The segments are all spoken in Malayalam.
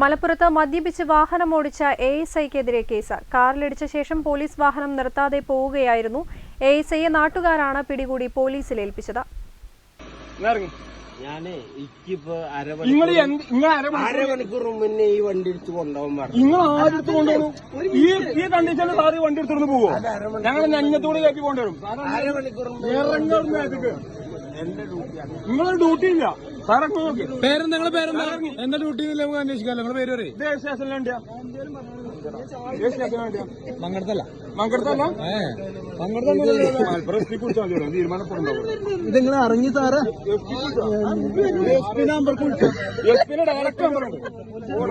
മലപ്പുറത്ത് മദ്യപിച്ച് വാഹനം ഓടിച്ച എ എസ് ഐക്കെതിരെ കേസ്. കാറിലിടിച്ച ശേഷം പോലീസ് വാഹനം നിർത്താതെ പോവുകയായിരുന്നു എ എസ് ഐയെ നാട്ടുകാരാണ് പിടികൂടി പോലീസിൽ ഏൽപ്പിച്ചത്. അരമണിക്കൂർ മുന്നേ ഈ വണ്ടി എടുത്ത് കൊണ്ടുപോകാൻ പറഞ്ഞു. നിങ്ങൾ ആരെടുത്ത് കൊണ്ടുപോകും ഈ ഈ കണ്ടീഷനിൽ സാറ് വണ്ടി എടുത്തോണ്ട് പോവോ? ഞങ്ങൾ നെഞ്ഞത്തോട് കയറ്റി കൊണ്ടുവരും. അരമണിക്കൂർ നിങ്ങളൊരു ഡ്യൂട്ടി ഇല്ല പേരെന്താ നിങ്ങളെ പേരെന്താ എന്താ ഡ്യൂട്ടി നമുക്ക് അന്വേഷിക്കാമല്ലോ നിങ്ങളെ പേര് പറയും മങ്കടത്തല്ല മങ്കടത്തല്ല മങ്കടത്തല്ല എസ് ഇത് നിങ്ങൾ അറിഞ്ഞു സാറ് എസ് പി ഡയറക്റ്റ് നമ്പറുണ്ട് വിളിച്ചു പറയാ വണ്ടി എടുത്ത് വിളിച്ചാൽ മതി.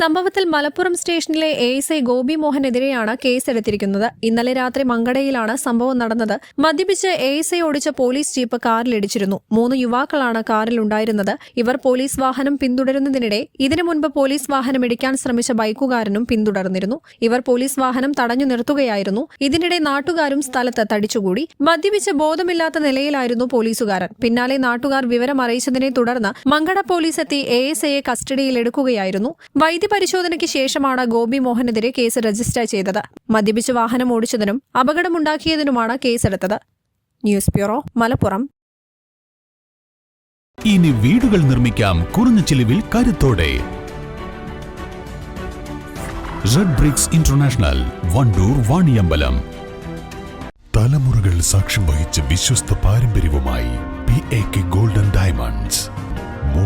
സംഭവത്തിൽ മലപ്പുറം സ്റ്റേഷനിലെ എ എസ് ഐ ഗോപി മോഹനെതിരെയാണ് കേസെടുത്തിരിക്കുന്നത്. ഇന്നലെ രാത്രി മങ്കടയിലാണ് സംഭവം നടന്നത്. മദ്യപിച്ച് എ എസ് ഐ ഓടിച്ച പോലീസ് ജീപ്പ് കാറിലിടിച്ചിരുന്നു മൂന്ന് യുവാക്കളാണ് കാറിൽ ഉണ്ടായിരുന്നത്. ഇവർ പോലീസ് വാഹനം പിന്തുടരുന്നതിനിടെ ഇതിനു മുൻപ് പോലീസ് വാഹനം ഇടിക്കാൻ ശ്രമിച്ച ബൈക്കുകാരനും പിന്തുടർന്നിരുന്നു. ഇവർ പോലീസ് വാഹനം തടഞ്ഞു നിർത്തുകയായിരുന്നു. ഇതിനിടെ നാട്ടുകാരും സ്ഥലത്ത് തടിച്ചുകൂടി. മദ്യപിച്ച് ബോധമില്ലാത്ത നിലയിലായിരുന്നു പോലീസുകാരൻ. പിന്നാലെ നാട്ടുകാർ വിവരം അറിയിച്ചതിനെ തുടർന്ന് മങ്കട പോലീസ് എത്തി എ എസ് ഐയെ കസ്റ്റഡിയിലെടുക്കുകയായിരുന്നു വൈദ്യപരിശോധനയ്ക്ക് ശേഷമാണ് ഗോപി മോഹനെതിരെ കേസ് രജിസ്റ്റർ ചെയ്തത്. മദ്യപിച്ച് വാഹനം ഓടിച്ചതിനും അപകടമുണ്ടാക്കിയതിനുമാണ് കേസെടുത്തത്. News bureau Malappuram. ഇനി വീടുകൾ നിർമ്മിക്കാം കുറഞ്ഞ ചിലവിൽ കരുത്തോടെ. Red bricks international Wandoor Vaniyambalam. തലമുറകൾ സാക്ഷ്യം വഹിച്ച വിശ്വസ്ത പാരമ്പര്യവുമായി P A K golden